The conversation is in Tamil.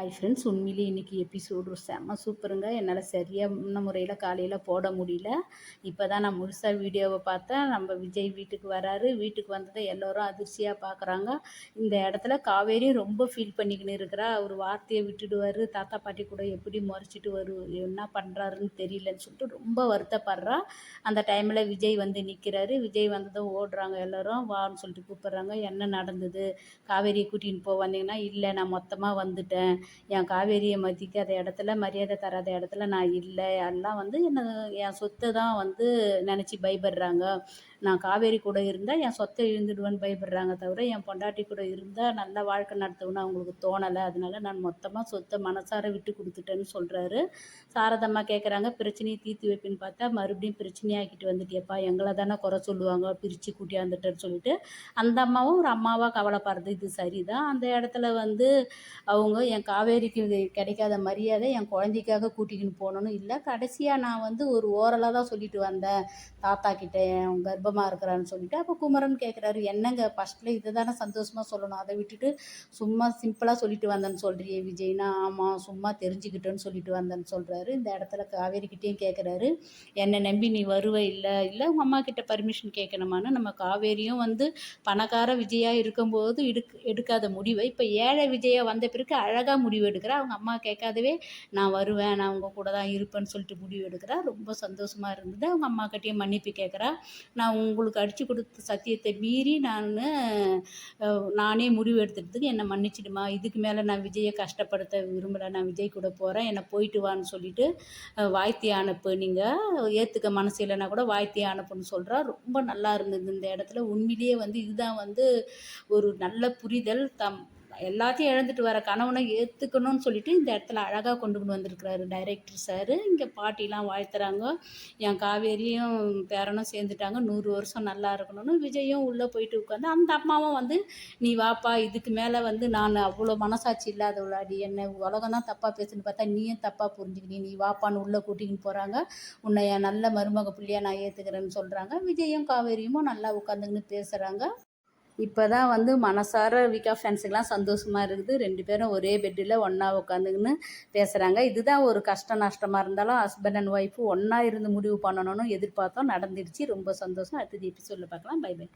ஹாய் ஃப்ரெண்ட்ஸ் உண்மையிலே இன்றைக்கி எபிசோடு செம்ம சூப்பருங்க என்னால் சரியாக முன்ன முறையில் காலையில் போட முடியல. இப்போ தான் நான் முழுசாக வீடியோவை பார்த்தேன். நம்ம விஜய் வீட்டுக்கு வராரு. வீட்டுக்கு வந்ததை எல்லோரும் அதிர்ச்சியாக பார்க்குறாங்க இந்த இடத்துல காவேரி ரொம்ப ஃபீல் பண்ணிக்கின்னு இருக்கிறா. அவர் வார்த்தையை விட்டுடுவார். தாத்தா பாட்டி கூட எப்படி முறைச்சிட்டு வரு என்ன பண்ணுறாருன்னு தெரியலன்னு சொல்லிட்டு ரொம்ப வருத்தப்படுறா. அந்த டைமில் விஜய் வந்து நிற்கிறாரு விஜய் வந்ததும் ஓடுறாங்க எல்லோரும். வான்னு சொல்லிட்டு கூப்பிட்றாங்க. என்ன நடந்தது? காவேரியை கூட்டின்னு போ வந்தீங்கன்னா இல்லை நான் மொத்தமாக வந்துட்டேன். என் காவேரியை மதிக்காத இடத்துல மரியாதை தராத இடத்துல நான் இல்லை. எல்லாம் வந்து என்ன என் சொத்தை தான் வந்து நினச்சி பயப்படுறாங்க. நான் காவேரி கூட இருந்தால் என் சொத்தை இழந்துடுவேன்னு பயப்படுறாங்க தவிர என் பொண்டாட்டி கூட இருந்தால் நல்ல வாழ்க்கை நடத்துவேன்னு அவங்களுக்கு தோணலை. அதனால நான் மொத்தமாக சொத்தை மனசார விட்டு கொடுத்துட்டேன்னு சொல்கிறாரு சாரதம்மா கேட்குறாங்க பிரச்சனையை தீர்த்து வைப்பேன்னு பார்த்தா மறுபடியும் பிரச்சனையாக்கிட்டு வந்துட்டியப்பா. எங்களை தானே குறை சொல்லுவாங்க பிரித்து கூட்டியாந்துட்டேன்னு சொல்லிட்டு. அந்த அம்மாவும் ஒரு அம்மாவாக கவலைப்படுறது. இது சரிதான். அந்த இடத்துல வந்து அவங்க என் காவேரிக்கு கிடைக்காத மரியாதை என் குழந்தைக்காக கூட்டிக்கின்னு போகணுன்னு இல்லை. கடைசியாக நான் வந்து ஒரு ஓரலாக தான் சொல்லிட்டு வந்தேன். தாத்தா கிட்டே என் கர்ப்பமாக இருக்கிறான்னு சொல்லிட்டு. அப்போ குமரன் கேட்குறாரு என்னங்க ஃபஸ்ட்டில் இதை தானே சந்தோஷமாக சொல்லணும். அதை விட்டுட்டு சும்மா சிம்பிளாக சொல்லிட்டு வந்தேன்னு சொல்கிறியே விஜய்னா ஆமாம் சும்மா தெரிஞ்சுக்கிட்டேன்னு சொல்லிட்டு வந்தேன்னு சொல்கிறாரு இந்த இடத்துல காவேரிக்கிட்டேயும் கேட்குறாரு என்னை நம்பி நீ வருவ இல்லை இல்லை உங்கள் அம்மா கிட்ட பர்மிஷன் கேட்கணுமான்னு நம்ம காவேரியும் வந்து பணக்கார விஜயாக இருக்கும்போது எடுக் எடுக்காத முடிவை இப்போ ஏழை விஜயா வந்த பிறகு அழகாக முடிவு எடுக்கிறா. அவங்க அம்மா கேட்காதவே நான் வருவேன் நான் உங்கள் கூட தான் இருப்பேன்னு சொல்லிட்டு முடிவு எடுக்கிறா. ரொம்ப சந்தோஷமாக இருந்தது. அவங்க அம்மா கிட்டேயும் மன்னிப்பு கேட்குறா. நான் உங்களுக்கு அடித்து கொடுத்த சத்தியத்தை மீறி நான் நானே முடிவு எடுத்துக்கிறதுக்கு என்னை மன்னிச்சிடுமா. இதுக்கு மேலே நான் விஜயை கஷ்டப்படுத்த விரும்பலை. நான் விஜய் கூட போகிறேன் என்னை போயிட்டு வான்னு சொல்லிட்டு வாழ்த்தி அனுப்பு. நீங்கள் ஏற்றுக்க மனசு இல்லைன்னா கூட வாழ்த்தி அனுப்புன்னு சொல்கிறா ரொம்ப நல்லா இருந்தது இந்த இடத்துல. உண்மையிலேயே வந்து இதுதான் வந்து ஒரு நல்ல புரிதல் தம் எல்லாத்தையும் இழந்துட்டு வர கணவனை ஏற்றுக்கணும்னு சொல்லிட்டு இந்த இடத்துல அழகாக கொண்டு கொண்டு வந்திருக்கிறாரு டைரக்டர் சார் இங்கே பாட்டிலாம் வாழ்த்துறாங்க. என் காவேரியும் பேரனும் சேர்ந்துட்டாங்க. நூறு வருஷம் நல்லா இருக்கணும்னு விஜயும் உள்ளே போயிட்டு உட்காந்து அந்த அம்மாவும் வந்து நீ வாப்பா இதுக்கு மேலே வந்து நான் அவ்வளோ மனசாட்சி இல்லாதவளாடி. என்ன உலகம் தான் தப்பாக பேசுன்னு பார்த்தா நீயும் தப்பாக புரிஞ்சுக்கினி. நீ வாப்பான்னு உள்ளே கூட்டிக்கின்னு போகிறாங்க உன்னை என் நல்ல மருமக பிள்ளையாக நான் ஏற்றுக்கிறேன்னு சொல்கிறாங்க விஜயும் காவேரியும் நல்லா உட்காந்துக்கின்னு பேசுகிறாங்க இப்போ தான் வந்து மனசார வீக்கா ஃபேன்ஸுக்கெலாம் சந்தோஷமாக இருக்குது. ரெண்டு பேரும் ஒரே பெட்டில் ஒன்றா உட்காந்துக்கின்னு பேசுகிறாங்க இதுதான் ஒரு கஷ்டம் நஷ்டமாக இருந்தாலும் ஹஸ்பண்ட் அண்ட் ஒய்ஃபு ஒன்றா இருந்து முடிவு பண்ணணும்னு எதிர்பார்த்தோம். நடந்துடுச்சு. ரொம்ப சந்தோஷம். அடுத்தது எபிசோடில் பார்க்கலாம். By by